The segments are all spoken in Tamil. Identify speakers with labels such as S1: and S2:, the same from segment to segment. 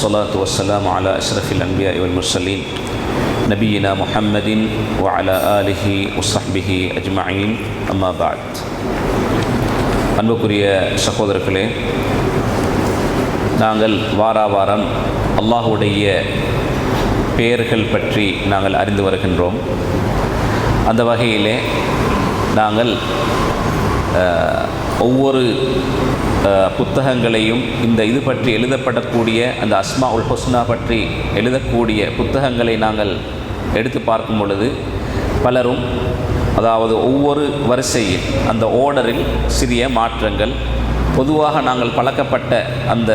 S1: الصلاة والسلام على أشرف الأنبياء والمرسلين نبينا محمد وعلى آله وصحبه أجمعين أما بعد அன்புக்குரிய சகோதரர்களே நாங்கள் வாரா வாரம் அல்லாஹுடைய பெயர்கள் பற்றி நாங்கள் அறிந்து வருகின்றோம் அந்த வகையிலே நாங்கள் அஹ், ஒவ்வொரு அஹ், புத்தகங்களையும் இந்த இது பற்றி எழுதப்படக்கூடிய அந்த அஸ்மா உல் ஹொஸ்னா பற்றி எழுதக்கூடிய புத்தகங்களை நாங்கள் எடுத்து பார்க்கும் பொழுது பலரும் அதாவது ஒவ்வொரு வரிசையில் அந்த ஓர்டரில் சிறிய மாற்றங்கள் பொதுவாக நாங்கள் பழக்கப்பட்ட அந்த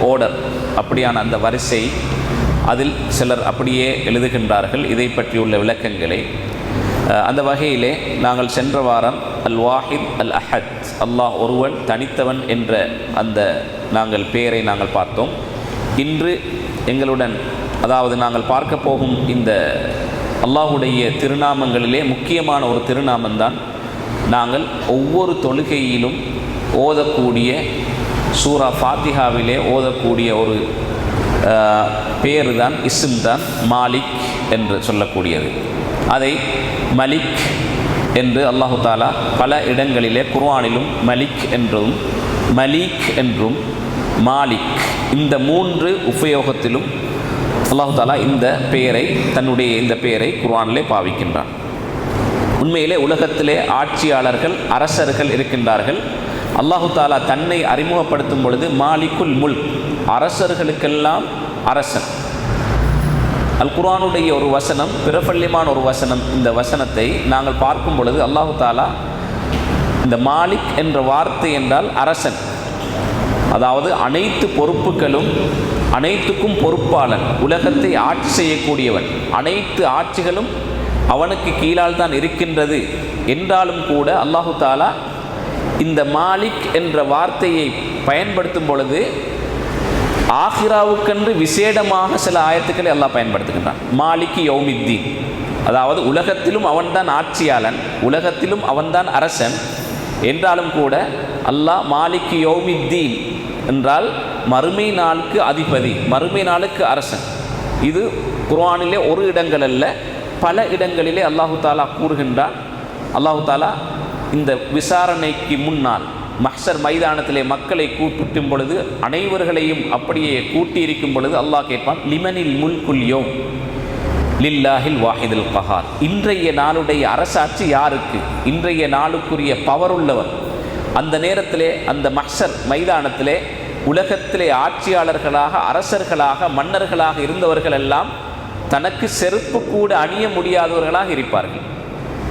S1: ஓர்டர் அப்படியான அந்த வரிசை அதில் சிலர் அப்படியே எழுதுகின்றார்கள். இதை பற்றியுள்ள விளக்கங்களை அந்த வகையிலே நாங்கள் சென்ற வாரம் அல் வாஹித் அல் அஹத் அல்லாஹ் ஒருவன் தனித்தவன் என்ற அந்த நாங்கள் பெயரை நாங்கள் பார்த்தோம். இன்று எங்களுடன் அதாவது நாங்கள் பார்க்க போகும் இந்த அல்லாஹுடைய திருநாமங்களிலே முக்கியமான ஒரு திருநாமம்தான் நாங்கள் ஒவ்வொரு தொழுகையிலும் ஓதக்கூடிய சூரா ஃபாத்திஹாவிலே ஓதக்கூடிய ஒரு பேர் தான் இஸ்ம் தான் மாலிக் என்று சொல்லக்கூடியது. அதை மலிக் என்று அல்லாஹு தாலா பல இடங்களிலே குர்வானிலும் மலிக் என்றும் மலீக் என்றும் மாலிக் இந்த மூன்று உபயோகத்திலும் அல்லாஹு தாலா இந்த பெயரை தன்னுடைய இந்த பெயரை குர்வானிலே பாவிக்கின்றான். உண்மையிலே உலகத்திலே ஆட்சியாளர்கள் அரசர்கள் இருக்கின்றார்கள். அல்லாஹு தாலா தன்னை அறிமுகப்படுத்தும் பொழுது மாலிக்குல் முல் அரசர்களுக்கெல்லாம் அரசன். அல் குரானுடைய ஒரு வசனம் பிரபல்யமான ஒரு வசனம். இந்த வசனத்தை நாங்கள் பார்க்கும் பொழுது அல்லாஹு தாலா இந்த மாலிக் என்ற வார்த்தை என்றால் அரசன். அதாவது அனைத்து பொறுப்புகளும் அனைத்துக்கும் பொறுப்பாளன் உலகத்தை ஆட்சி செய்யக்கூடியவன். அனைத்து ஆட்சிகளும் அவனுக்கு கீழால் தான் இருக்கின்றது என்றாலும் கூட அல்லாஹு தாலா இந்த மாலிக் என்ற வார்த்தையை பயன்படுத்தும் பொழுது ஆஹிராவுக்கென்று விசேடமாக சில ஆயத்துக்களை எல்லாம் பயன்படுத்துகின்றான். மாலிக் யௌமித்தீன். அதாவது உலகத்திலும் அவன்தான் ஆட்சியாளன் உலகத்திலும் அவன்தான் அரசன். என்றாலும் கூட அல்லாஹ் மாலிக்கு யோமித்தீன் என்றால் மறுமை நாளுக்கு அதிபதி மறுமை நாளுக்கு அரசன். இது குர்ஆனிலே ஒரு இடங்கள் அல்ல பல இடங்களிலே அல்லாஹு தாலா கூறுகின்றான். அல்லாஹு தாலா இந்த விசாரணைக்கு முன்னால் மஹ்சர் மைதானத்திலே மக்களை கூப்பிட்டும் பொழுது அனைவர்களையும் அப்படியே கூட்டியிருக்கும் பொழுது அல்லாஹ் கேட்பான் லிமனில் முல்குல்யோம் லில்லாஹில் வாஹிதுல் கஹார். இன்றைய நாளுடைய அரசாட்சி யாருக்கு? இன்றைய நாளுக்குரிய பவர் உள்ளவர். அந்த நேரத்திலே அந்த மஹ்சர் மைதானத்திலே உலகத்திலே ஆட்சியாளர்களாக அரசர்களாக மன்னர்களாக இருந்தவர்கள் எல்லாம் தனக்கு செருப்பு கூட அணிய முடியாதவர்களாக இருப்பார்கள்.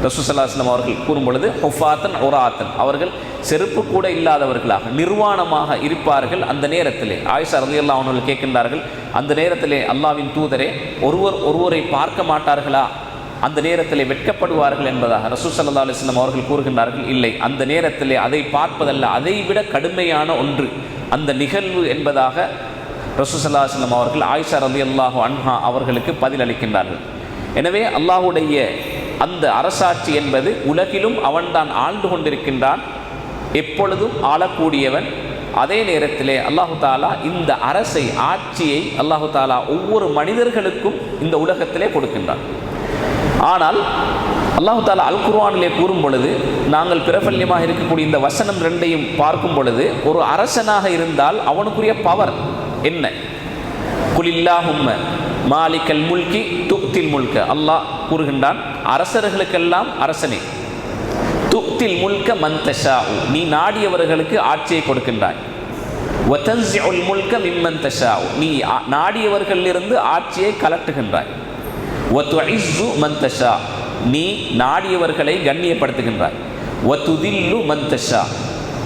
S1: ரசூசல்லாஸ்லம் அவர்கள் கூறும் பொழுது ஹொஃபாத்தன் ஒராத்தன் அவர்கள் செருப்பு கூட இல்லாதவர்களாக நிர்வாணமாக இருப்பார்கள் அந்த நேரத்திலே. ஆயிஷா ரதியல்லா அவர்கள் கேட்கின்றார்கள் அந்த நேரத்திலே அல்லாவின் தூதரே ஒருவர் ஒருவரை பார்க்க மாட்டார்களா? அந்த நேரத்திலே வெட்கப்படுவார்கள் என்பதாக ரசூசல்லா அலிஸ்லாம் அவர்கள் கூறுகின்றார்கள் இல்லை அந்த நேரத்திலே அதை பார்ப்பதல்ல அதை விட கடுமையான ஒன்று. அந்த நிகழ்வு என்பதாக ரசூசல்லாஸ்லம் அவர்கள் ஆயிஷா ரலி அல்லாஹு அன்ஹா அவர்களுக்கு பதிலளிக்கின்றார்கள். எனவே அல்லாஹுடைய அந்த அரசாட்சி என்பது உலகிலும் அவன்தான் ஆழ்ந்து கொண்டிருக்கின்றான். எப்பொழுதும் ஆளக்கூடியவன். அதே நேரத்திலே அல்லாஹு தாலா இந்த அரசை ஆட்சியை அல்லாஹு தாலா ஒவ்வொரு மனிதர்களுக்கும் இந்த உலகத்திலே கொடுக்கின்றான். ஆனால் அல்லாஹு தாலா அல் குர்வானிலே கூறும் பொழுது நாங்கள் பிரபல்யமாக இருக்கக்கூடிய இந்த வசனம் ரெண்டையும் பார்க்கும் பொழுது ஒரு அரசனாக இருந்தால் அவனுக்குரிய பவர் என்ன? குலில்லாஹும்ம மாலிக்கல் முல்கி துக்தில் முல்க. அல்லாஹ் கூறுகின்றான் அரசர்களுக்கெல்லாம் அரசனே. துக்தில் முல்க மந்தஷா நீ நாடியவர்களுக்கு ஆட்சியை கொடுக்கின்றாய். வதன்சிஉல் முல்க மிம்மன் தஷா நீ நாடியவர்களிலிருந்து ஆட்சியை கலட்டுகின்றாய் வத்துஇஸ்ஸு மந்தஷா நீ நாடியவர்களை கண்ணியப்படுத்துகின்றாய். ஒத்துதில்லு மந்தஷா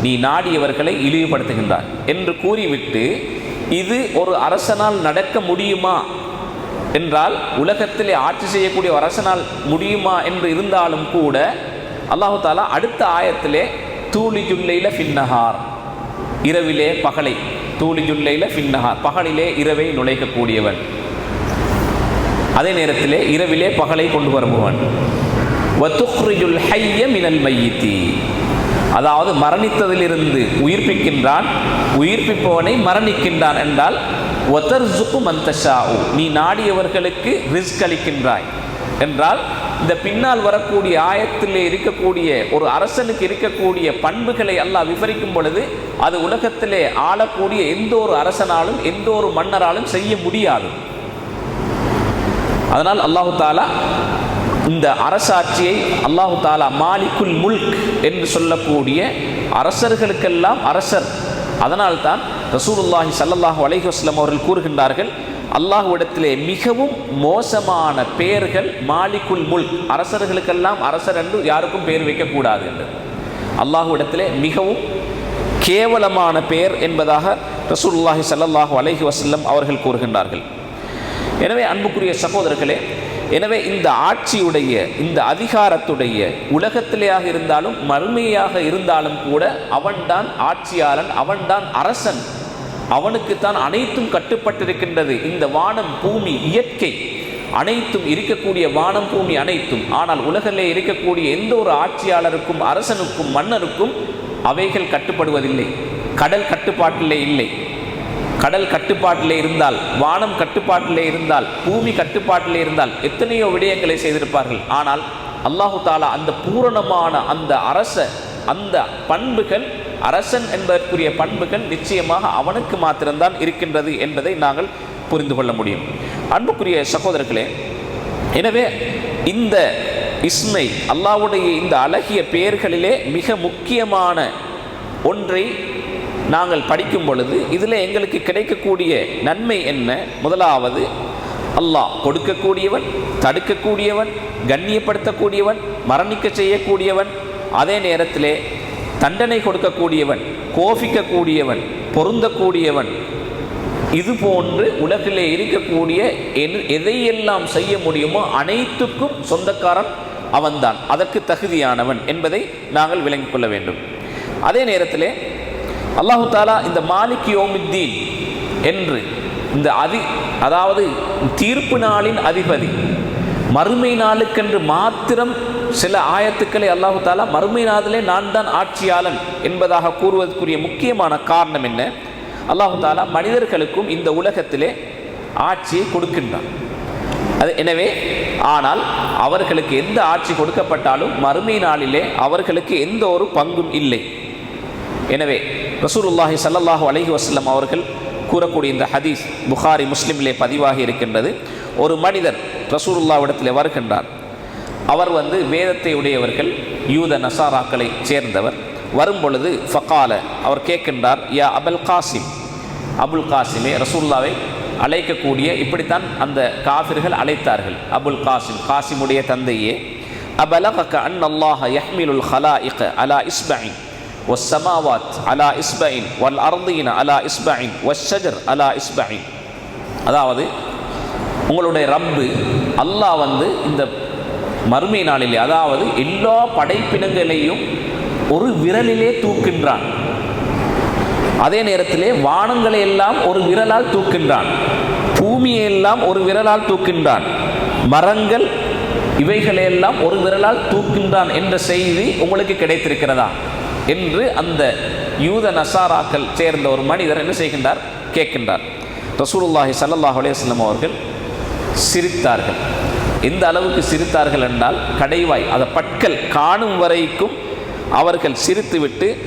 S1: நீ நாடியவர்களை இழிவுபடுத்துகின்றாய். என்று கூறிவிட்டு இது ஒரு அரசனால் நடக்க முடியுமா? என்றால் உலகத்திலே ஆட்சி செய்யக்கூடிய அரசனால் முடியுமா என்று இருந்தாலும் கூட அல்லாஹு தாலா அடுத்த ஆயத்திலே தூளி ஜுல்லையில் ஃபின்னஹார் இரவிலே பகலை. தூளி ஜுல்லையில் ஃபின்னஹார் பகலிலே இரவை நுழைக்கக்கூடியவன். அதே நேரத்திலே இரவிலே பகலை கொண்டு வருபவன். வத்துஹ்ரிஜுல் ஹைய மினல் மையித்தி. அதாவது மரணித்ததிலிருந்து உயிர்ப்பிக்கின்றான். உயிர்ப்பிப்பவனை மரணிக்கின்றான் என்றால் ஒதர்சுக்கு மந்தஷாவு நீ நாடியவர்களுக்கு ரிஸ்க் அளிக்கின்றாய். என்றால் இந்த பின்னால் வரக்கூடிய ஆயத்தில் இருக்கக்கூடிய ஒரு அரசனுக்கு இருக்கக்கூடிய பண்புகளை அல்லாஹ் விவரிக்கும் பொழுது அது உலகத்திலே ஆளக்கூடிய எந்த ஒரு அரசனாலும் எந்த ஒரு மன்னராலும் செய்ய முடியாது. அதனால் அல்லாஹு தாலா இந்த அரசாட்சியை அல்லாஹு தாலா மாலிக்குல் முல்க் என்று சொல்லக்கூடிய அரசர்களுக்கெல்லாம் அரசர். அதனால்தான் ரசூலுல்லாஹி சல்லல்லாஹு அலைஹி வஸல்லம் அவர்கள் கூறுகின்றார்கள் அல்லாஹ்விடத்திலே மிகவும் மோசமான பெயர்கள் மாலிக்குல் முல்க் அரசர்களுக்கெல்லாம் அரசர் என்று யாருக்கும் பெயர் வைக்கக்கூடாது என்று அல்லாஹ்விடத்திலே மிகவும் கேவலமான பெயர் என்பதாக ரசூலுல்லாஹி சல்லாஹு அலைஹி வசல்லம் அவர்கள் கூறுகின்றார்கள். எனவே அன்புக்குரிய சகோதரர்களே எனவே இந்த ஆட்சியுடைய இந்த அதிகாரத்துடைய உலகத்திலேயாக இருந்தாலும் மறுமையாக இருந்தாலும் கூட அவன்தான் ஆட்சியாளன் அவன்தான் அரசன் அவனுக்குத்தான் அனைத்தும் கட்டுப்பட்டிருக்கின்றது. இந்த வானம் பூமி இயற்கை. அனைத்தும் இருக்கக்கூடிய வானம் பூமி அனைத்தும். ஆனால் உலகிலே இருக்கக்கூடிய எந்த ஒரு ஆட்சியாளருக்கும் அரசனுக்கும் மன்னருக்கும் அவைகள் கட்டுப்படுவதில்லை. கடல் கட்டுப்பாட்டிலே இல்லை. கடல் கட்டுப்பாட்டிலே இருந்தால் வானம் கட்டுப்பாட்டிலே இருந்தால் பூமி கட்டுப்பாட்டிலே இருந்தால் எத்தனையோ விடயங்களை செய்திருப்பார்கள். ஆனால் அல்லாஹு தாலா அந்த பூரணமான அந்த அரச அந்த பண்புகள் அரசன் என்பதற்குரிய பண்புகள் நிச்சயமாக அவனுக்கு மாத்திரம்தான் இருக்கின்றது என்பதை நாங்கள் புரிந்து கொள்ள முடியும். அன்புக்குரிய சகோதரர்களே எனவே இந்த இஸ்மை அல்லாஹ்வுடைய இந்த அழகிய பெயர்களிலே மிக முக்கியமான ஒன்றை நாங்கள் படிக்கும் பொழுது இதில் எங்களுக்கு கிடைக்கக்கூடிய நன்மை என்ன? முதலாவது அல்லாஹ் கொடுக்கக்கூடியவன் தடுக்கக்கூடியவன் கண்ணியப்படுத்தக்கூடியவன் மரணிக்க செய்யக்கூடியவன் அதே நேரத்திலே தண்டனை கொடுக்கக்கூடியவன் கோபிக்கக்கூடியவன் பொருந்தக்கூடியவன். இது போன்று உலகிலே இருக்கக்கூடிய எதையெல்லாம் செய்ய முடியுமோ அனைத்துக்கும் சொந்தக்காரன் அவன்தான். அதற்கு தகுதியானவன் என்பதை நாங்கள் விளங்கிக் கொள்ள வேண்டும். அதே நேரத்தில் அல்லாஹு தாலா இந்த மாலிக் யோமித்தீன் என்று இந்த அதி அதாவது தீர்ப்பு நாளின் அதிபதி மறுமை நாளுக்கென்று மாத்திரம் சில ஆயத்துக்களை அல்லாஹு தாலா மறுமை நான் தான் ஆட்சியாளன் என்பதாக கூறுவதற்குரிய முக்கியமான காரணம் என்ன? அல்லாஹு தாலா மனிதர்களுக்கும் இந்த உலகத்திலே ஆட்சியை கொடுக்கின்றான். அது எனவே ஆனால் அவர்களுக்கு எந்த ஆட்சி கொடுக்கப்பட்டாலும் மறுமை நாளிலே அவர்களுக்கு எந்த ஒரு பங்கும் இல்லை. எனவே ரசூலுல்லாஹி ஸல்லல்லாஹு அலஹி வஸல்லம் அவர்கள் கூறக்கூடிய இந்த ஹதீஸ் புகாரி முஸ்லிமிலே பதிவாகி இருக்கின்றது. ஒரு மனிதர் ரசூலுல்லாவிடத்தில் வருகின்றார் அவர் வந்து வேதத்தை உடையவர்கள் யூத நசாராக்களை சேர்ந்தவர் வரும் பொழுது ஃபகால அவர் கேட்கின்றார் யா அபுல் காசிம் அபுல் காசிமே ரசூல்லாவை அழைக்கக்கூடிய இப்படித்தான் அந்த காஃபிர்கள் அழைத்தார்கள் அபுல் காசிம் காசிமுடைய தந்தையே அபலக அன் அல்லாஹ யஹ்மிலுல் ஹலாயிக அலா இஸ்பஇன் والسماوات على إصبع والأرضين على إصبع والشجر على إصبع அதாவது உங்களுடைய ரப்பு அல்லாஹ் வந்து இந்த மறுமை நாளிலே அதாவது எல்லா படைப்பினங்களையும் ஒரு விரலிலே தூக்கின்றான் அதே நேரத்திலே வானங்களை எல்லாம் ஒரு விரலால் தூக்கின்றான் பூமியை எல்லாம் ஒரு விரலால் தூக்கின்றான் மரங்கள் இவைகளையெல்லாம் ஒரு விரலால் தூக்கின்றான் என்ற செய்தி உங்களுக்கு கிடைத்திருக்கிறதா? என்று அந்த யூத நசாராக்கள் சேர்ந்த ஒரு மனிதர் என்ன செய்கின்றார்? கேட்கின்றார். ரசூலுல்லாஹி சல்லாஹ் அலையம் அவர்கள் சிரித்தார்கள். எந்த அளவுக்கு சிரித்தார்கள் என்றால் கடைவாய் அதை பட்கள் காணும் வரைக்கும் அவர்கள் சிரித்துவிட்டு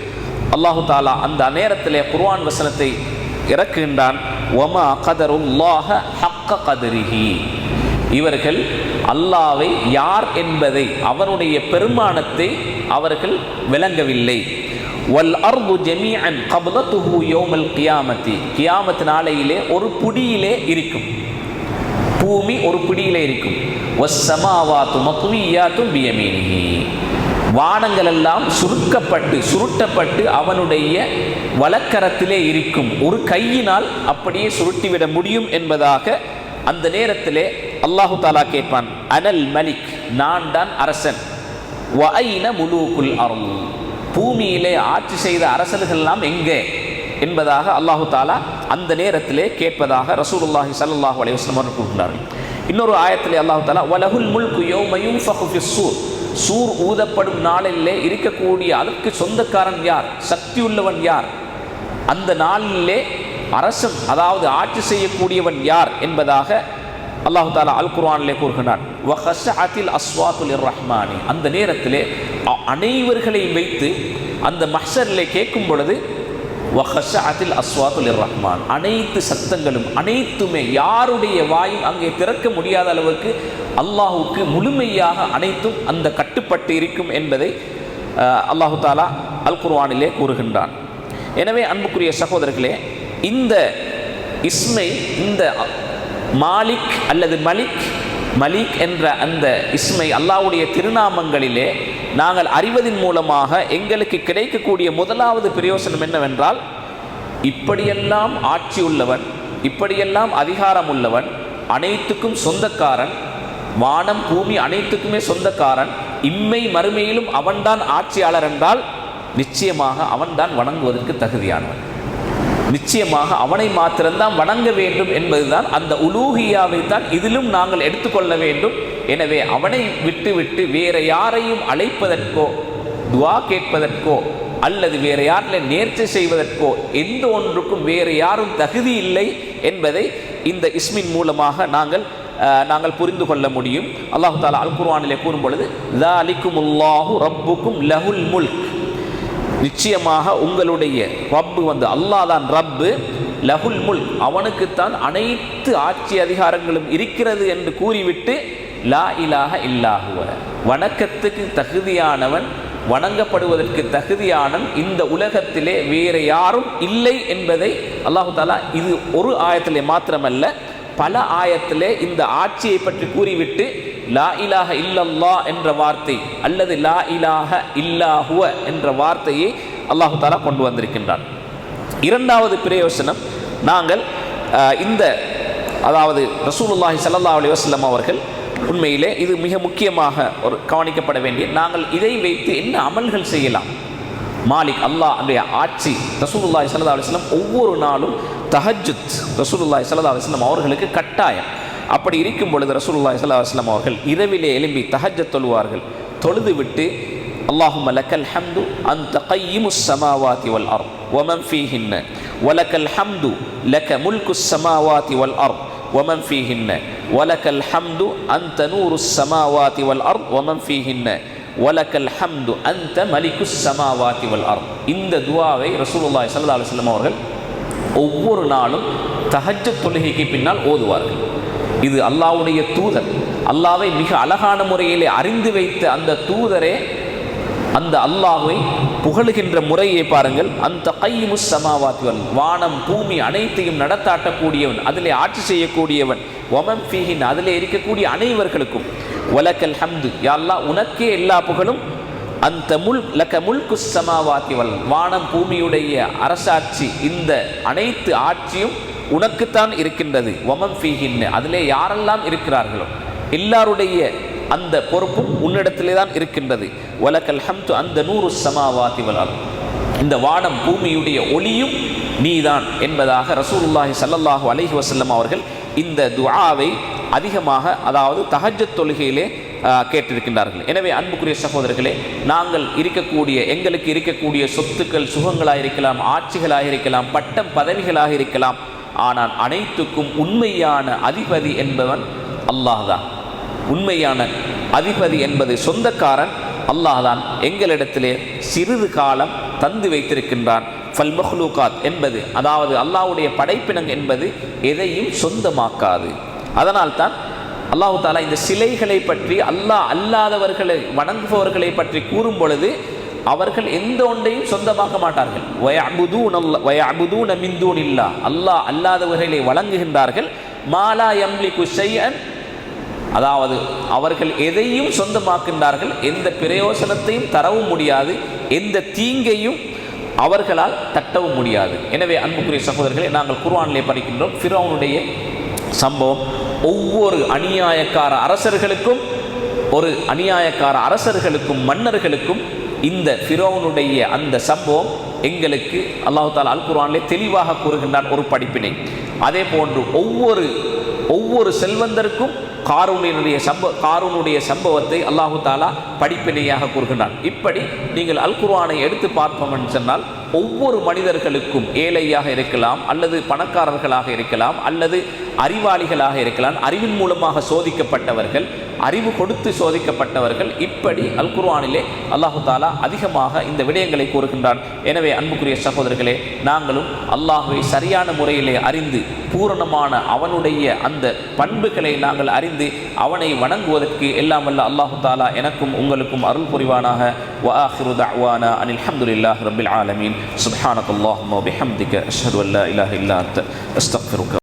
S1: அல்லாஹு தாலா அந்த நேரத்திலே குர்வான் வசனத்தை இறக்குகின்றான். ஒமா கதருல்லாஹ ஹக்க கதரிஹி. இவர்கள் அல்லாவை யார் என்பதை அவனுடைய பெருமானத்தை அவர்கள் விளங்கவில்லை. வல் அர்து ஜமீஅன் கபலத்துஹு யோமல் கியாமத்தி. கியாமத் நாளையிலே ஒரு புடியிலே இருக்கும். பூமி ஒரு பிடியில் இருக்கும். வானங்கள் எல்லாம் சுருக்கப்பட்டு சுருட்டப்பட்டு அவனுடைய வழக்கரத்திலே இருக்கும். ஒரு கையினால் அப்படியே சுருட்டிவிட முடியும் என்பதாக அந்த நேரத்திலே அல்லாஹு தாலா கேட்பான். அனல் மலிக் நான் தான் அரசன். வஐன முலூக்குல் அருள் பூமியிலே ஆட்சி செய்த அரசர்கள் எல்லாம் எங்கே? என்பதாக அல்லாஹு தாலா அந்த நேரத்திலே கேட்பதாக ரசூலுல்லாஹி ஸல்லல்லாஹு அலைவாஸ்லம் அவர்கள் கூறுகிறார்கள். இன்னொரு ஆயத்திலே அல்லாஹு தாலா வலகுல் முல்கு யௌம யுன்ஃபகு சூர். சூர் ஊதப்படும் நாளிலே இருக்கக்கூடிய அதற்கு சொந்தக்காரன் யார்? சக்தி உள்ளவன் யார்? அந்த நாளிலே அரசன் அதாவது ஆட்சி செய்யக்கூடியவன் யார் என்பதாக அல்லாஹு தாலா அல் குர்ஆனிலே கூறுகிறான் வஹஷஅத்தில் அஸ்வாத்துல் ரஹ்மானி அந்த நேரத்திலே அனைவர்களையும் வைத்து அந்த மஹ்ஷரிலே கேட்கும் பொழுது வஹஷஅத்தில் அஸ்வாத்துல் ரஹ்மான் அனைத்து சத்தங்களும் அனைத்துமே யாருடைய வாயும் அங்கே திறக்க முடியாத அளவுக்கு அல்லாஹுக்கு முழுமையாக அனைத்தும் அந்த கட்டுப்பட்டு இருக்கும் என்பதை அல்லாஹு தாலா அல் குர்வானிலே கூறுகின்றான். எனவே அன்புக்குரிய சகோதரர்களே இந்த இஸ்மை இந்த மாலிக் அல்லது மலிக் மலிக் என்ற அந்த இஸ்மை அல்லாவுடைய திருநாமங்களிலே நாங்கள் அறிவதின் மூலமாக எங்களுக்கு கிடைக்கக்கூடிய முதலாவது பிரயோசனம் என்னவென்றால் இப்படியெல்லாம் ஆட்சி உள்ளவன் இப்படியெல்லாம் அதிகாரம் உள்ளவன் அனைத்துக்கும் சொந்தக்காரன் வானம் பூமி அனைத்துக்குமே சொந்தக்காரன் இம்மை மறுமையிலும் அவன்தான் ஆட்சியாளர் என்றால் நிச்சயமாக அவன்தான் வணங்குவதற்கு தகுதியானவன். நிச்சயமாக அவனை மாத்திரம்தான் வணங்க வேண்டும் என்பதுதான் அந்த உலூகியாவை தான் இதிலும் நாங்கள் எடுத்துக்கொள்ள வேண்டும். எனவே அவனை விட்டுவிட்டு வேற யாரையும் அழைப்பதற்கோ துவா கேட்பதற்கோ அல்லது வேறு யாரில் நேர்ச்சி செய்வதற்கோ எந்த ஒன்றுக்கும் வேறு யாரும் தகுதி இல்லை என்பதை இந்த இஸ்மின் மூலமாக நாங்கள் நாங்கள் புரிந்து கொள்ள முடியும். அல்லாஹு தாலா அல் குர்வானிலே கூறும் பொழுது தாலிக்கும் உல்லாஹு ரப்புக்கும் லஹுல் முல் நிச்சயமாக உங்களுடைய ரப்பு வந்து அல்லாஹ் தான் ரப்பு லஹுல் முல் அவனுக்குத்தான் அனைத்து ஆட்சி அதிகாரங்களும் இருக்கிறது என்று கூறிவிட்டு லா இலாஹ இல்லாஹுவ வணக்கத்துக்கு தகுதியானவன் வணங்கப்படுவதற்கு தகுதியானவன் இந்த உலகத்திலே வேறு யாரும் இல்லை என்பதை அல்லாஹு தாலா இது ஒரு ஆயத்திலே மாத்திரமல்ல பல ஆயத்திலே இந்த ஆட்சியை பற்றி கூறிவிட்டு லா இலாஹ இல்லல்லா என்ற வார்த்தை அல்லது லா இலாஹ இல்லாஹுவ என்ற வார்த்தையை அல்லாஹு தாலா கொண்டு வந்திருக்கின்றான். இரண்டாவது பிரயோசனம் நாங்கள் இந்த அதாவது ரசூலுல்லாஹி சல்லா அலி வஸ்லம் அவர்கள் உண்மையிலே இது மிக முக்கியமாக ஒரு கவனிக்கப்பட வேண்டிய நாங்கள் இதை வைத்து என்ன அமல்கள் செய்யலாம்? மாலிக் அல்லாஹ் அப்படிய ஆட்சி ரசூலுல்லாய் சலதா அலிஸ்லாம் ஒவ்வொரு நாளும் தஹஜுத் ரசூலுல்லாய் சல்லா அலிஸ்லாம் அவர்களுக்கு கட்டாயம். அப்படி இருக்கும் பொழுது ரசூலுல்லாய் சல்லா அலிஸ்லாம் அவர்கள் இரவிலே எலும்பி தஹஜத் தொழுவார்கள். தொழுது விட்டு அல்லாஹும் லக்கல் ஹம்து அந்த கையிமு சமாவாதி வல் அர் ஒமம் ஃபீஹின்ன வலக்கல் ஹம்து லக்க முல்கு சமாவாதி வல் அர் ஒமன் ஃபீஹின்ன ஒலக்கல் ஹம்து அந்த நூறு சமாவாதி வல் அர் ஒமன் ஃபீஹின்ன ஒலக்கல் ஹம்து அந்த மலிக்கு சமாவாதி வல் அர் இந்த துவாவை ரசூலுல்லாய் சல்லா அலுவலம் அவர்கள் ஒவ்வொரு நாளும் தஹஜ தொழுகைக்கு பின்னால் ஓதுவார்கள். இது அல்லாவுடைய தூதர். அல்லாவை மிக அழகான முறையிலே அறிந்து வைத்த அந்த தூதரே அந்த அல்லாஹுவை புகழுகின்ற முறையை பாருங்கள். அந்த கைமுஸ் சமாவாத்திவன் வானம் பூமி அனைத்தையும் நடத்தாட்டக்கூடியவன் அதிலே ஆட்சி செய்யக்கூடியவன். ஒமம் ஃபீஹின் அதிலே இருக்கக்கூடிய அனைவர்களுக்கும். வலக்கல் ஹம்து யாழ்லா உனக்கே எல்லா புகழும். அந்த முல் லக்க முல்கு சமாவாத்திவல் வானம் பூமியுடைய அரசாட்சி இந்த அனைத்து ஆட்சியும் உனக்குத்தான் இருக்கின்றது. ஒமம் ஃபீஹின்னு அதிலே யாரெல்லாம் இருக்கிறார்களோ எல்லாருடைய அந்த பொறுப்பும் உன்னிடத்திலே தான் இருக்கின்றது. வலக்கல் ஹம்து அந்த நூறு சமாவாதி வலால் இந்த வானம் பூமியுடைய ஒளியும் நீதான் என்பதாக ரசூலுல்லாஹி சல்லல்லாஹு அலஹி வசல்லம் அவர்கள் இந்த துஆவை அதிகமாக அதாவது தகஜத் தொழுகையிலே கேட்டிருக்கின்றார்கள். எனவே அன்புக்குரிய சகோதரர்களே நாங்கள் இருக்கக்கூடிய எங்களுக்கு இருக்கக்கூடிய சொத்துக்கள் சுகங்களாக இருக்கலாம் ஆட்சிகளாக இருக்கலாம் பட்டம் பதவிகளாக இருக்கலாம் ஆனால் அனைத்துக்கும் உண்மையான அதிபதி என்பவன் அல்லாஹ் தான். உண்மையான அதிபதி என்பது சொந்தக்காரன் அல்லாஹ் தான் எங்களிடத்திலே சிறிது காலம் தந்து வைத்திருக்கின்றான். ஃபல் மஹ்லூகாத் என்பது அதாவது அல்லாஹ்வுடைய படைப்பினம் என்பது எதையும் சொந்தமாக்காது. அதனால்தான் அல்லாஹு தாலா இந்த சிலைகளை பற்றி அல்லாஹ் அல்லாதவர்களை வணங்குபவர்களை பற்றி கூறும் பொழுது அவர்கள் எந்த ஒன்றையும் சொந்தமாக்க மாட்டார்கள். வயஅபுதூன அல்ல- வயஅபுதூன மிந்தூன் இல்லா அல்லாஹ் அல்லாதவர்களை வழங்குகின்றார்கள். மாலா எம்லி குஷையன் அதாவது அவர்கள் எதையும் சொந்தமாக்கின்றார்கள் எந்த பிரயோசனத்தையும் தரவும் முடியாது எந்த தீங்கையும் அவர்களால் தட்டவும் முடியாது. எனவே அன்புக்குரிய சகோதரர்களை நாங்கள் குர்ஆனிலே படிக்கின்றோம் ஃபிரோனுடைய சம்பவம் ஒவ்வொரு அநியாயக்கார அரசர்களுக்கும் ஒரு அநியாயக்கார அரசர்களுக்கும் மன்னர்களுக்கும் இந்த ஃபிரோனுடைய அந்த சம்பவம் எங்களுக்கு அல்லாஹு தாலா அல் குர்வானிலே தெளிவாக கூறுகின்றார் ஒரு படிப்பினை. அதே போன்று ஒவ்வொரு ஒவ்வொரு செல்வந்தருக்கும் காரூனினுடைய சம்ப காரூனுடைய சம்பவத்தை அல்லாஹு தாலா படிப்பினையாக கூறுகின்றான். இப்படி நீங்கள் அல் குர்ஆனை எடுத்து பார்ப்போம் என்று சொன்னால் ஒவ்வொரு மனிதர்களுக்கும் ஏழையாக இருக்கலாம் அல்லது பணக்காரர்களாக இருக்கலாம் அல்லது அறிவாளிகளாக இருக்கலாம் அறிவின் மூலமாக சோதிக்கப்பட்டவர்கள் அறிவு கொடுத்து சோதிக்கப்பட்டவர்கள் இப்படி அல் குர்ஆனிலே அல்லாஹு தாலா அதிகமாக இந்த விடயங்களை கூறுகின்றான் எனவே அன்புக்குரிய சகோதரர்களே நாங்களும் அல்லாஹுவை சரியான முறையிலே அறிந்து பூரணமான அவனுடைய அந்த பண்புகளை நாங்கள் அறிந்து அவனை வணங்குவதற்கு எல்லாம் வல்ல அல்லாஹு தாலா எனக்கும் உங்களுக்கும் அருள் புரிவானாக وآخر دعوانا أن الحمد لله رب العالمين سبحانك اللهم وبحمدك أشهد أن لا إله إلا أنت أستغفرك